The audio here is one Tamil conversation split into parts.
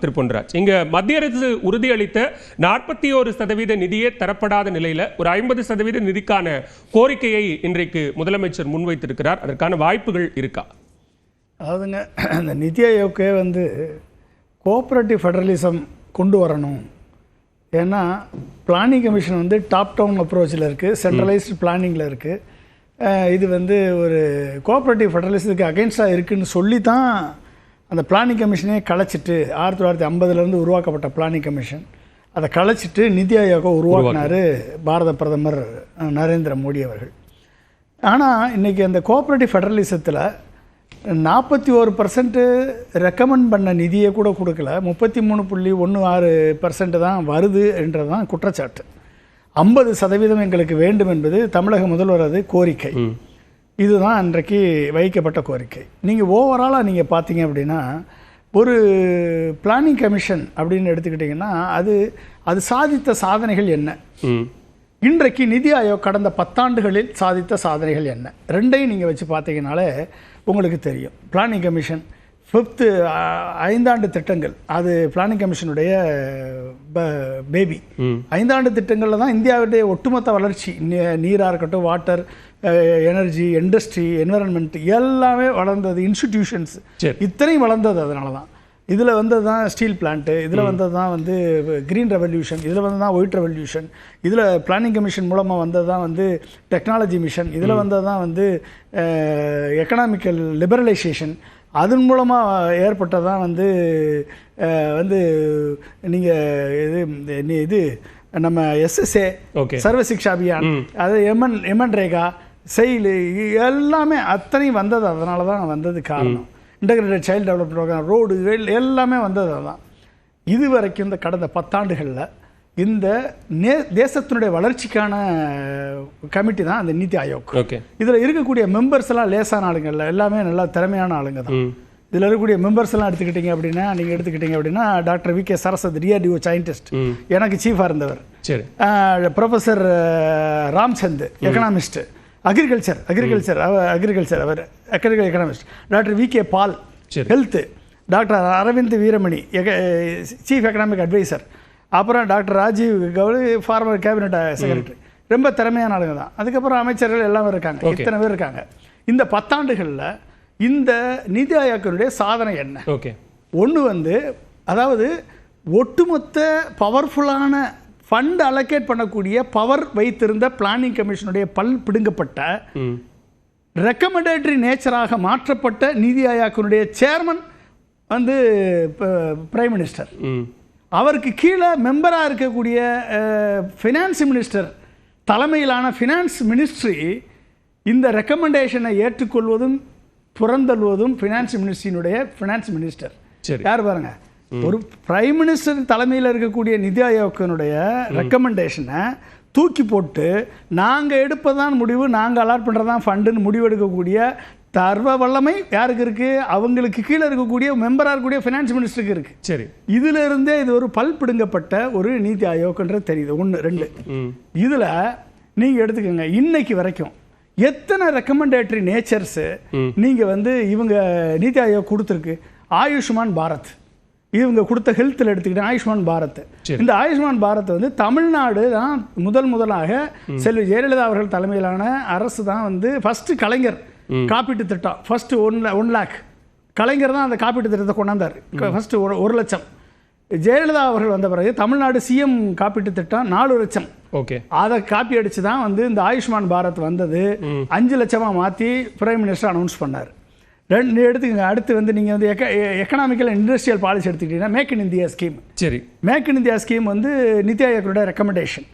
திரு பொன்ராஜ் இங்க மத்திய அரசு உறுதியளித்த நாற்பத்தி ஒரு சதவீத நிதியே தரப்படாத நிலையில ஒரு ஐம்பது சதவீத நிதிக்கான கோரிக்கையை இன்றைக்கு முதலமைச்சர் முன்வைத்திருக்கிறார். அதற்கான வாய்ப்புகள் இருக்கா? அதாவதுங்க இந்த நிதி ஆயோக்கே வந்து கோஆப்ரேட்டிவ் ஃபெடரலிசம் கொண்டு வரணும். ஏன்னா பிளானிங் கமிஷன் வந்து டாப் டவுன் அப்ரோச்சில் இருக்குது சென்ட்ரலைஸ்டு பிளானிங்கில் இருக்குது இது வந்து ஒரு கோஆப்ரேட்டிவ் ஃபெடரலிசத்துக்கு அகென்ஸ்டாக இருக்குன்னு சொல்லி தான் அந்த பிளானிங் கமிஷனே கலைச்சிட்டு ஆயிரத்தி தொள்ளாயிரத்தி ஐம்பதுலேருந்து உருவாக்கப்பட்ட பிளானிங் கமிஷன் அதை கலைச்சிட்டு நிதி ஆயோகை உருவாக்கினார் பாரத பிரதமர் நரேந்திர மோடி அவர்கள். ஆனால் இன்றைக்கி அந்த கோஆப்ரேட்டிவ் ஃபெடரலிசத்தில் நாற்பத்தி ஒரு பர்சன்ட்டு ரெக்கமெண்ட் பண்ண நிதியை கூட கொடுக்கல. முப்பத்தி மூணு புள்ளி ஒன்று ஆறு பர்சன்ட் தான் வருது என்றது தான் குற்றச்சாட்டு. ஐம்பது சதவீதம் எங்களுக்கு வேண்டும் என்பது தமிழக முதல்வரது கோரிக்கை. இதுதான் அன்றைக்கு வைக்கப்பட்ட கோரிக்கை. நீங்கள் ஓவராலாக நீங்கள் பார்த்தீங்க அப்படின்னா ஒரு பிளானிங் கமிஷன் அப்படின்னு எடுத்துக்கிட்டிங்கன்னா அது அது சாதித்த சாதனைகள் என்ன? இன்றைக்கு நிதி ஆயோக் கடந்த பத்தாண்டுகளில் சாதித்த சாதனைகள் என்ன? ரெண்டையும் நீங்கள் வச்சு பார்த்தீங்கனாலே உங்களுக்கு தெரியும். பிளானிங் கமிஷன் ஃபிஃப்த்து ஐந்தாண்டு திட்டங்கள். அது பிளானிங் கமிஷனுடைய பேபி. ஐந்தாண்டு திட்டங்களில் தான் இந்தியாவுடைய ஒட்டுமொத்த வளர்ச்சி. நீராக இருக்கட்டும் வாட்டர் எனர்ஜி இண்டஸ்ட்ரி என்வரன்மெண்ட் எல்லாமே வளர்ந்தது இன்ஸ்டிடியூஷன்ஸ். இத்தனையும் வளர்ந்தது அதனால தான். இதில் வந்தது தான் ஸ்டீல் பிளான்ட்டு இதில் வந்தது தான் வந்து க்ரீன் ரெவல்யூஷன் இதில் வந்து தான் ஒயிட் ரெவல்யூஷன் இதில் பிளானிங் கமிஷன் மூலமாக வந்தது தான் வந்து டெக்னாலஜி மிஷன் இதில் வந்தது தான் வந்து எக்கனாமிக்கல் லிபரலைசேஷன் அதன் மூலமாக ஏற்பட்டது தான் வந்து வந்து நீங்கள் இது இது நம்ம எஸ்எஸ்ஏ Okay. சர்வ சிக்ஷா அபியான் அது எம்என் எம்என் ரேகா செயல் எல்லாமே அத்தனையும் வந்தது. அதனால தான் வந்தது காரணம். Integrated child development programme road எல்லாமே வந்தது அதான். இது வரைக்கும் இந்த கடந்த பத்தாண்டுகளில் இந்த நே தேசத்தினுடைய வளர்ச்சிக்கான கமிட்டி தான் அந்த நீதி ஆயோக். ஓகே. இதில் இருக்கக்கூடிய மெம்பர்ஸ் எல்லாம் லேசான ஆளுங்க இல்லை எல்லாமே நல்லா திறமையான ஆளுங்க தான். இதில் இருக்கக்கூடிய மெம்பர்ஸ் எல்லாம் எடுத்துக்கிட்டீங்க அப்படின்னா நீங்கள் எடுத்துக்கிட்டீங்க அப்படின்னா doctor V K Saraswat DRDO scientist எனக்கு சீஃபாக இருந்தவர். சரி. Professor Ramchand economist agriculture agriculture agriculture அவர் agricultural economist doctor V K Paul. Health doctor Arvind Virmani chief economic advisor அப்புறம் doctor Rajiv Gauri former cabinet secretary ரொம்ப திறமையான ஆளுங்க தான். அதுக்கப்புறம் அமைச்சர்கள் எல்லாமே இருக்காங்க. இத்தனை பேர் இருக்காங்க. இந்த பத்தாண்டுகளில் இந்த நிதி ஆயோக்கினுடைய சாதனை என்ன? ஓகே. ஒன்று வந்து அதாவது ஒட்டுமொத்த பவர்ஃபுல்லான ஃபண்ட் அலோகேட் பண்ணக்கூடிய பவர் வைத்திருந்த பிளானிங் கமிஷனுடைய பல் பிடுங்கப்பட்ட ரெக்கமெண்டேட்டரி நேச்சராக மாற்றப்பட்ட நிதி ஆயோக்கினுடைய சேர்மன் வந்து பிரைம் மினிஸ்டர் ம். அவருக்கு கீழே மெம்பராக இருக்கக்கூடிய ஃபினான்ஸ் மினிஸ்டர் தலைமையிலான ஃபினான்ஸ் மினிஸ்ட்ரி இந்த ரெக்கமெண்டேஷனை ஏற்றுக்கொள்வதும் புறந்தள்ளுவதும் ஃபினான்ஸ் மினிஸ்ட்ரியினுடைய ஃபினான்ஸ் மினிஸ்டர் சரி. யார் பாருங்க? ஒரு பிரைம் மினிஸ்டர் தலைமையில் இருக்கக்கூடிய நிதி ஆயோக்கினுடைய ரெக்கமெண்டேஷனை தூக்கி போட்டு நாங்கள் எடுப்பதான் முடிவு நாங்கள் அலாட் பண்ணுறதான் ஃபண்டுன்னு முடிவெடுக்கக்கூடிய தர்வ வல்லமை யாருக்கு இருக்குது அவங்களுக்கு கீழே இருக்கக்கூடிய மெம்பராக இருக்கக்கூடிய ஃபினான்ஸ் மினிஸ்டருக்கு இருக்குது சரி. இதுல இருந்தே இது ஒரு பல் பிடுங்கப்பட்ட ஒரு நீதி ஆயோக்ன்றது தெரியுது. ஒன்று ரெண்டு. இதில் நீங்கள் எடுத்துக்கோங்க. இன்னைக்கு வரைக்கும் எத்தனை ரெக்கமெண்டேட்டரி நேச்சர்ஸு நீங்கள் வந்து இவங்க நீதி ஆயோக் கொடுத்துருக்கு? ஆயுஷ்மான் பாரத். இவங்க கொடுத்த ஹெல்த்தில் எடுத்துக்கிட்டேன் ஆயுஷ்மான் பாரத். இந்த ஆயுஷ்மான் பாரத் வந்து தமிழ்நாடு தான் முதல் முதலாக செல்வி ஜெயலலிதா அவர்கள் தலைமையிலான அரசு தான் வந்து ஃபஸ்ட்டு கலைஞர். காப்பீட்டு திட்டம். First one one lakh Kalaignar தான் அந்த காப்பீட்டு திட்டத்தை கொண்டாந்தார். ஃபஸ்ட்டு ஒரு ஒரு லட்சம். ஜெயலலிதா அவர்கள் வந்த பிறகு தமிழ்நாடு சிஎம் காப்பீட்டு திட்டம் நாலு லட்சம். ஓகே. அதை காப்பி அடிச்சு தான் வந்து இந்த ஆயுஷ்மான் பாரத் வந்தது. அஞ்சு லட்சமா மாற்றி பிரைம் மினிஸ்டர் அனௌன்ஸ் பண்ணார். ரெண்டு எடுத்துக்கங்க. அடுத்து வந்து நீங்கள் வந்து எக்க எக்கனாமிக்கல் இண்டஸ்ட்ரியல் பாலிசி எடுத்துக்கிட்டீங்கன்னா மேக் இன் இந்தியா ஸ்கீம் சரி. மேக் இன் இந்தியா ஸ்கீம் வந்து NITI ஆயோக்கோட recommendation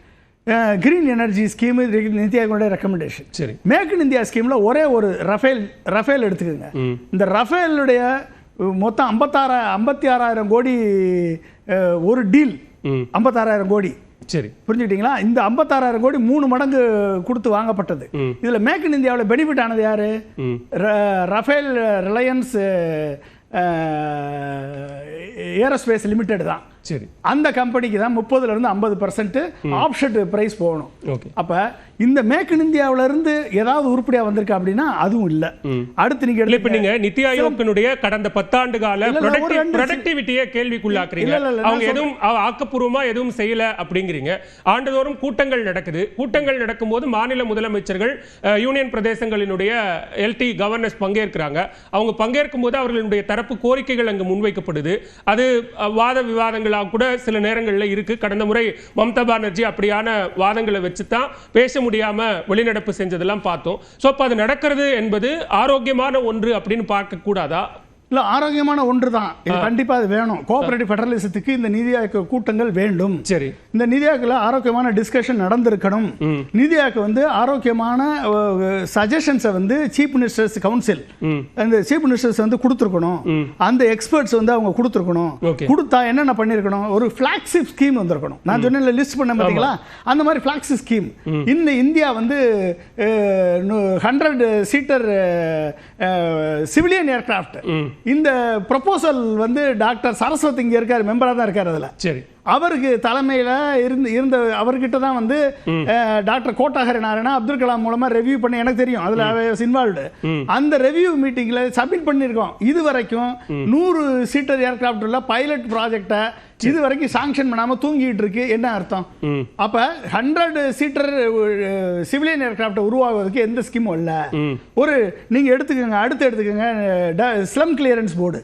green energy scheme NITI ஆயோக்கோட recommendation சரி. மேக் இன் இந்தியா ஸ்கீமில் ஒரே ஒரு ரஃபேல் ரஃபேல் எடுத்துக்கோங்க. இந்த ரஃபேலுடைய மொத்தம் ஐம்பத்தாறு ஐம்பத்தி ஆறாயிரம் கோடி ஒரு டீல் ஐம்பத்தாறாயிரம் கோடி. சரி. புரிஞ்சுக்கிட்டீங்களா? இந்த ஐம்பத்தாறாயிரம் கோடி மூணு மடங்கு கொடுத்து வாங்கப்பட்டது. இதில் மேக் இன் இந்தியாவில் பெனிஃபிட் ஆனது யாரு? ரஃபேல் ரிலையன்ஸ் ஏரோஸ்பேஸ் லிமிடெட் தான். சரி. அந்த கம்பெனிக்கு தான் முப்பதுல இருந்து ஐம்பது பர்சன்ட் ஆப்ஷெட் பிரைஸ் போகணும். ஓகே அப்ப இந்த மேக் இன் இந்தியாவுல இருந்து ஏதாவது உருப்படியா வந்திருக்கா அப்படின்னா அதுவும் இல்ல. அடுத்து நீங்க இப்ப நீங்க நித்தி ஆயோக்கினுடைய கடந்த பத்தாண்டு கால ப்ரொடக்டிவிட்டியை கேள்விக்குள்ளாக்குறீங்க. அவங்க எதுவும் ஆக்கப்பூர்வமா எதுவும் செய்யல அப்படிங்கிறீங்க. ஆண்டுதோறும் கூட்டங்கள் நடக்குது. கூட்டங்கள் நடக்கும்போது மாநில முதலமைச்சர்கள் யூனியன் பிரதேசங்களினுடைய எல்டி கவர்னர்ஸ் பங்கேற்கிறாங்க. அவங்க பங்கேற்கும் போது அவர்களுடைய தரப்பு கோரிக்கைகள் அங்கு முன்வைக்கப்படுது. அது வாத விவாதங்களாக கூட சில நேரங்கள்ல இருக்கு. கடந்த முறை மம்தா பானர்ஜி அப்படியான வாதங்களை வச்சு தான் பேச முடியாம. வெளிநடப்பு செஞ்சதெல்லாம் பார்த்தோம். ஸோ அப்போ அது நடக்கிறது என்பது ஆரோக்கியமான ஒன்று அப்படின்னு பார்க்கக்கூடாதா? இல்ல ஆரோக்கியமான ஒன்று தான் இது கண்டிப்பா அது வேணும். கோஆபரேட்டிவ் ஃபெடரலிசத்துக்கு இந்த நிதி ஆயோக கூட்டங்கள் வேண்டும். சரி. இந்த நிதி ஆயோக்கில் ஆரோக்கியமான டிஸ்கஷன் நடந்திருக்கணும். நிதி ஆயோக் வந்து ஆரோக்கியமான சஜஷன்ஸை வந்து சீஃப் மினிஸ்டர்ஸ் கவுன்சில் அந்த சீஃப் மினிஸ்டர்ஸ் வந்து கொடுத்துருக்கணும். அந்த எக்ஸ்பர்ட்ஸ் வந்து அவங்க கொடுத்துருக்கணும். கொடுத்தா என்னென்ன பண்ணிருக்கணும்? ஒரு ஃபிளாக்ஷிப் ஸ்கீம் வந்திருக்கணும். நான் சொன்னேன் லிஸ்ட் பண்ண பார்த்தீங்களா? அந்த மாதிரி ஃபிளாக்ஷிப் ஸ்கீம் இன்னும் இந்தியா வந்து ஹண்ட்ரட் சீட்டர் சிவிலியன் ஏர்கிராஃப்ட் இந்த ப்ரொபோசல் வந்து டாக்டர் சரஸ்வதி இங்கே இருக்கார் மெம்பராக தான் இருக்கார் அதில். சரி. அவருக்கு தலைமையில இருந்து இருந்த அவர்கிட்ட தான் வந்து டாக்டர் கோட்டாகரி நாராயணா அப்துல் கலாம் மூலமா ரெவ்யூ பண்ணி எனக்கு தெரியும். அதுல இன்வால்வ்டு அந்த ரெவ்யூ மீட்டிங்ல சப்மிட் பண்ணியிருக்கோம். இது வரைக்கும் நூறு சீட்டர் ஏர்கிராஃப்ட் உள்ள பைலட் ப்ராஜெக்டை இது வரைக்கும் சாங்ஷன் பண்ணாம தூங்கிட்டு இருக்கு. என்ன அர்த்தம்? அப்ப ஹண்ட்ரட் சீட்டர் சிவிலியன் ஏர்கிராஃப்ட் உருவாகுவதற்கு எந்த ஸ்கீமும் இல்ல. ஒரு நீங்க எடுத்துக்கோங்க அடுத்து எடுத்துக்கோங்க ஸ்லம் கிளியரன்ஸ் போர்டு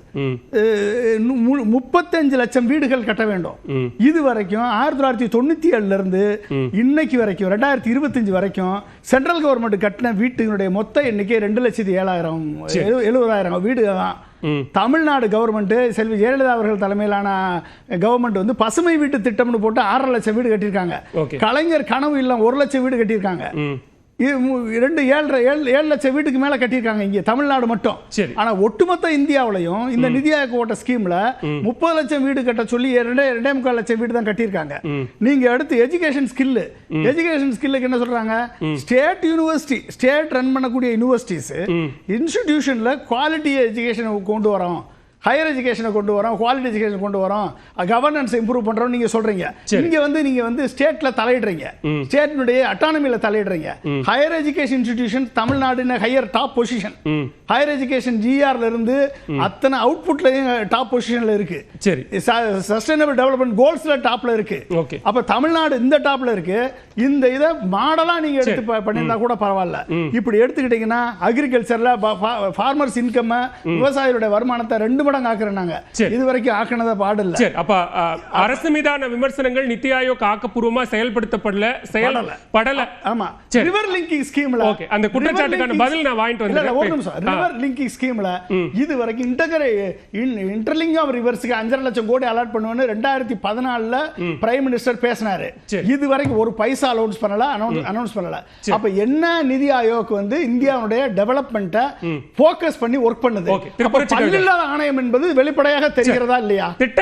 முப்பத்தஞ்சு லட்சம் வீடுகள் கட்ட வேண்டும். இது வரைக்கும் ஆயிரத்தி தொள்ளாயிரத்தி தொண்ணூத்தி ஏழுல இருந்து இன்னைக்கு வரைக்கும் ரெண்டாயிரத்தி இருபத்தஞ்சு வரைக்கும் சென்ட்ரல் கவர்மெண்ட் கட்டின வீட்டினுடைய மொத்த எண்ணிக்கை ரெண்டு லட்சத்தி ஏழாயிரம் எழு- எழுபதாயிரம் வீடுகள் தான் தமிழ்நாடு கவர்மெண்ட் செல்வி ஜெயலலிதா அவர்கள் தலைமையிலான கவர்மெண்ட் வந்து பசுமை வீட்டு திட்டம்னு போட்டு ஆறரை லட்சம் வீடு கட்டியிருக்காங்க. கலைஞர் கனவு இல்லம் ஒரு லட்சம் வீடு கட்டியிருக்காங்க. ரெண்டு ஏழரை ஏழு ஏழு லட்சம் வீட்டுக்கு மேல கட்டியிருக்காங்க இங்க தமிழ்நாடு மட்டும். சரி. ஆனா ஒட்டுமொத்த இந்தியாவுலயும் இந்த நிதி ஆயோக் ஓட்ட ஸ்கீம்ல முப்பது லட்சம் வீடு கட்ட சொல்லி ரெண்டே ரெண்டே முக்கால் லட்சம் வீடு தான் கட்டியிருக்காங்க. நீங்க அடுத்து எஜுகேஷன் ஸ்கில் எஜுகேஷன் ஸ்கில்லுக்கு என்ன சொல்றாங்க? ஸ்டேட் யூனிவர்சிட்டி ஸ்டேட் ரன் பண்ணக்கூடிய யூனிவர்சிட்டிஸ் இன்ஸ்டிடியூஷன்ல குவாலிட்டி எஜுகேஷன் கொண்டு வரோம். ஹையர் எஜுகேஷனை கொண்டு வரோம் குவாலிட்டி எஜுகேஷன் கொண்டு வரோம். கவர்னன்ஸ் இம்ப்ரூவ் பண்றோம் நீங்க சொல்றீங்க. இங்க வந்து நீங்க வந்து ஸ்டேட்ல தலையிடுறீங்க. ஸ்டேட்னுடைய அட்டானமில தலையிடுறீங்க. Higher education institution Tamil Nadu higher top position higher education ஜிஆர்ல இருந்து அத்தனை அவுட்புட்லயும் டாப் பொசிஷன்ல இருக்கு. சரி. சஸ்டைனபிள் டெவலப்மெண்ட் கோல்ஸ்ல டாப்ல இருக்கு. அப்ப தமிழ்நாடு இந்த டாப்ல இருக்கு. இந்த இத மாடலா நீங்க எடுத்து ப- பண்ணியிருந்தா கூட பரவாயில்ல. இப்படி எடுத்துக்கிட்டீங்கன்னா அக்ரிகல்ச்சர்ல ஃபார்மர்ஸ் இன்கம் விவசாயிகளுடைய வருமானத்தை ரெண்டு மடங்கு ஆக்குறோம் நாங்க சரி. இது வரைக்கும் ஆக்கினத பாடு இல்ல சரி அப்ப அரசு மீதான விமர்சனங்கள் நித்தி ஆயோக் ஆக்கப்பூர்வமா செயல்படுத்தப்படல செயல் படல. படல ஆமா. ரிவர் லிங்கிங் ஸ்கீம்ல Okay. அந்த குற்றச்சாட்டுக்கான பதில் நான் வாங்கிட்டு இல்ல, ஒரு. நிமிஷம். ரிவர் லிங்கிங் ஸ்கீம்ல இது வரைக்கும் இன்டகரே இன்டர்லிங் ஆஃப் ரிவர்ஸ்க்கு அஞ்சரை லட்சம் கோடி அலாட் பண்ணுவேன்னு ரெண்டாயிரத்தி பதினாலுல பிரைம் மினிஸ்டர் பேசினாரு. இது வரைக்கும் ஒரு பைசா அனௌன்ஸ் பண்ணல அனௌன்ஸ் பண்ணல அப்ப என்ன நிதி ஆயோக் வந்து இந்தியாவுடைய டெவலப்மெண்ட்டை ஃபோக்கஸ் பண்ணி ஒர்க் பண்ணுது. பல்லில்லாத ஆணையம் என்பது வெளிப்படையாக தெரிகிறதா இல்லையா? திட்ட